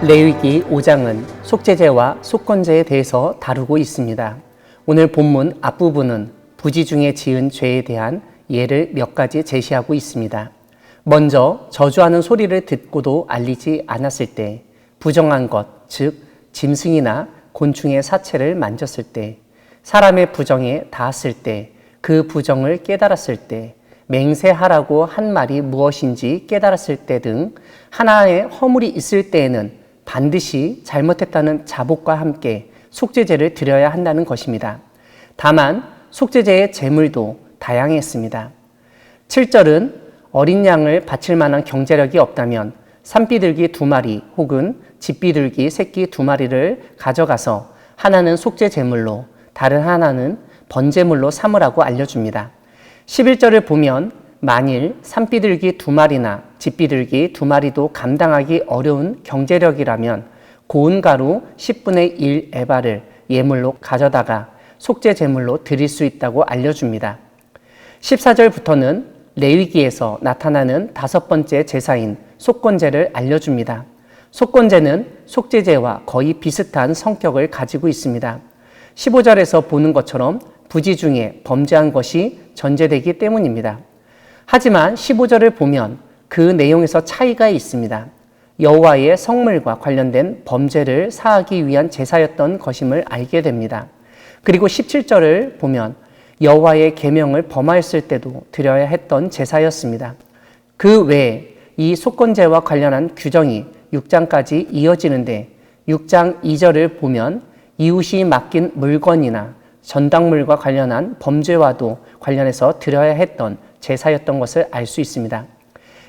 레위기 5장은 속죄제와 속건제에 대해서 다루고 있습니다. 오늘 본문 앞부분은 부지 중에 지은 죄에 대한 예를 몇 가지 제시하고 있습니다. 먼저 저주하는 소리를 듣고도 알리지 않았을 때, 부정한 것, 즉 짐승이나 곤충의 사체를 만졌을 때, 사람의 부정에 닿았을 때, 그 부정을 깨달았을 때, 맹세하라고 한 말이 무엇인지 깨달았을 때 등 하나의 허물이 있을 때에는 반드시 잘못했다는 자복과 함께 속죄제를 드려야 한다는 것입니다. 다만 속죄제의 제물도 다양했습니다. 7절은 어린 양을 바칠 만한 경제력이 없다면 산비둘기 두 마리 혹은 집비둘기 새끼 두 마리를 가져가서 하나는 속죄 제물로 다른 하나는 번제물로 삼으라고 알려줍니다. 11절을 보면 만일 산비둘기 두 마리나 집비둘기 두 마리도 감당하기 어려운 경제력이라면 고운 가루 10분의 1 에바를 예물로 가져다가 속죄 제물로 드릴 수 있다고 알려줍니다. 14절부터는 레위기에서 나타나는 다섯 번째 제사인 속건제를 알려줍니다. 속건제는 속죄제와 거의 비슷한 성격을 가지고 있습니다. 15절에서 보는 것처럼 부지 중에 범죄한 것이 전제되기 때문입니다. 하지만 15절을 보면 그 내용에서 차이가 있습니다. 여호와의 성물과 관련된 범죄를 사하기 위한 제사였던 것임을 알게 됩니다. 그리고 17절을 보면 여호와의 계명을 범하였을 때도 드려야 했던 제사였습니다. 그 외에 이 속건제와 관련한 규정이 6장까지 이어지는데 6장 2절을 보면 이웃이 맡긴 물건이나 전당물과 관련한 범죄와도 관련해서 드려야 했던 제사였던 것을 알 수 있습니다.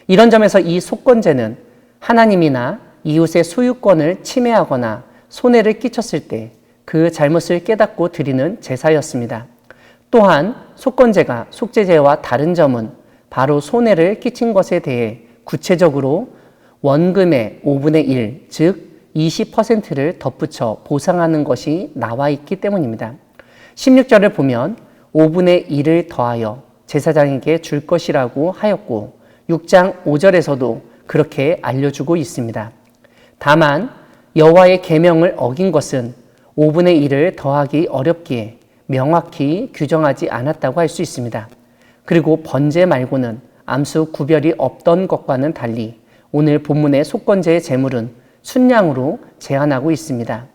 이런 점에서 이 속건제는 하나님이나 이웃의 소유권을 침해하거나 손해를 끼쳤을 때 그 잘못을 깨닫고 드리는 제사였습니다. 또한 속건제가 속죄제와 다른 점은 바로 손해를 끼친 것에 대해 구체적으로 원금의 5분의 1, 즉 20%를 덧붙여 보상하는 것이 나와 있기 때문입니다. 16절을 보면 5분의 1을 더하여 제사장에게 줄 것이라고 하였고 6장 5절에서도 그렇게 알려주고 있습니다. 다만 여호와의 계명을 어긴 것은 5분의 1을 더하기 어렵기에 명확히 규정하지 않았다고 할 수 있습니다. 그리고 번제 말고는 암수 구별이 없던 것과는 달리 오늘 본문의 속건제의 제물은 순양으로 제한하고 있습니다.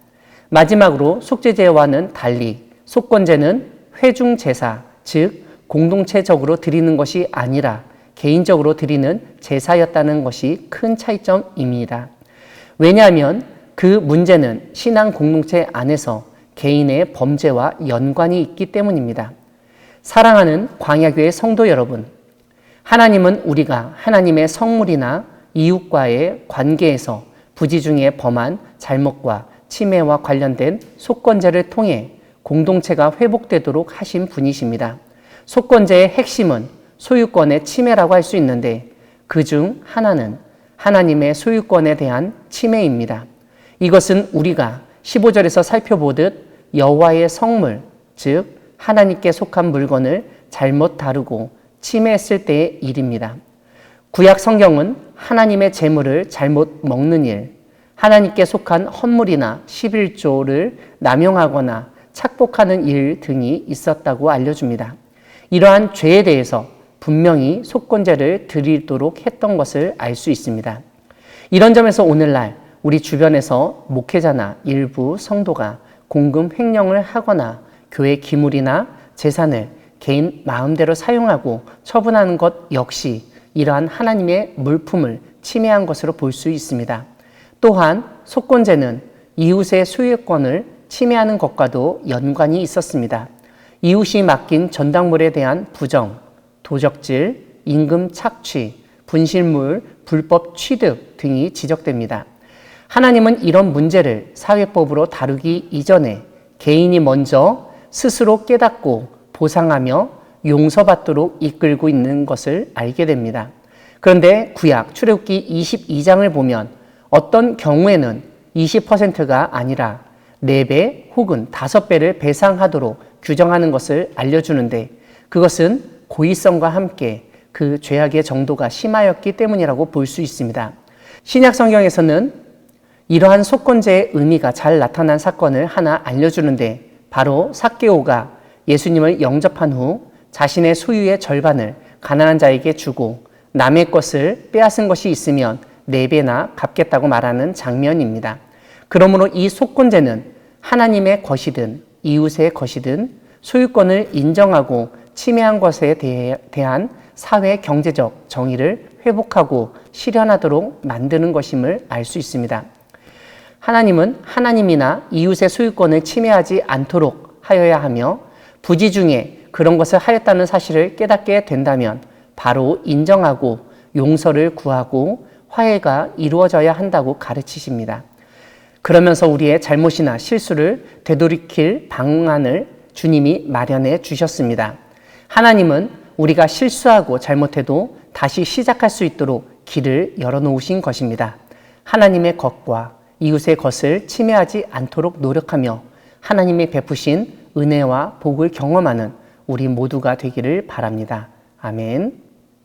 마지막으로 속죄제와는 달리 속건제는 회중 제사, 즉 공동체적으로 드리는 것이 아니라 개인적으로 드리는 제사였다는 것이 큰 차이점입니다. 왜냐하면 그 문제는 신앙 공동체 안에서 개인의 범죄와 연관이 있기 때문입니다. 사랑하는 광야교회 성도 여러분, 하나님은 우리가 하나님의 성물이나 이웃과의 관계에서 부지 중에 범한 잘못과 침해와 관련된 속건제를 통해 공동체가 회복되도록 하신 분이십니다. 속건제의 핵심은 소유권의 침해라고 할 수 있는데 그 중 하나는 하나님의 소유권에 대한 침해입니다. 이것은 우리가 15절에서 살펴보듯 여호와의 성물, 즉 하나님께 속한 물건을 잘못 다루고 침해했을 때의 일입니다. 구약 성경은 하나님의 재물을 잘못 먹는 일, 하나님께 속한 헌물이나 11조를 남용하거나 착복하는 일 등이 있었다고 알려줍니다. 이러한 죄에 대해서 분명히 속건제를 드리도록 했던 것을 알 수 있습니다. 이런 점에서 오늘날 우리 주변에서 목회자나 일부 성도가 공금 횡령을 하거나 교회 기물이나 재산을 개인 마음대로 사용하고 처분하는 것 역시 이러한 하나님의 물품을 침해한 것으로 볼 수 있습니다. 또한 속건제는 이웃의 소유권을 침해하는 것과도 연관이 있었습니다. 이웃이 맡긴 전당물에 대한 부정, 도적질, 임금 착취, 분실물, 불법 취득 등이 지적됩니다. 하나님은 이런 문제를 사회법으로 다루기 이전에 개인이 먼저 스스로 깨닫고 보상하며 용서받도록 이끌고 있는 것을 알게 됩니다. 그런데 구약 출애굽기 22장을 보면 어떤 경우에는 20%가 아니라 4배 혹은 5배를 배상하도록 규정하는 것을 알려주는데 그것은 고의성과 함께 그 죄악의 정도가 심하였기 때문이라고 볼 수 있습니다. 신약 성경에서는 이러한 속건제의 의미가 잘 나타난 사건을 하나 알려주는데 바로 사케오가 예수님을 영접한 후 자신의 소유의 절반을 가난한 자에게 주고 남의 것을 빼앗은 것이 있으면 네 배나 갚겠다고 말하는 장면입니다. 그러므로 이 속건제는 하나님의 것이든 이웃의 것이든 소유권을 인정하고 침해한 것에 대해, 대한 사회 경제적 정의를 회복하고 실현하도록 만드는 것임을 알 수 있습니다. 하나님은 하나님이나 이웃의 소유권을 침해하지 않도록 하여야 하며 부지 중에 그런 것을 하였다는 사실을 깨닫게 된다면 바로 인정하고 용서를 구하고 화해가 이루어져야 한다고 가르치십니다. 그러면서 우리의 잘못이나 실수를 되돌이킬 방안을 주님이 마련해 주셨습니다. 하나님은 우리가 실수하고 잘못해도 다시 시작할 수 있도록 길을 열어놓으신 것입니다. 하나님의 것과 이웃의 것을 침해하지 않도록 노력하며 하나님이 베푸신 은혜와 복을 경험하는 우리 모두가 되기를 바랍니다. 아멘.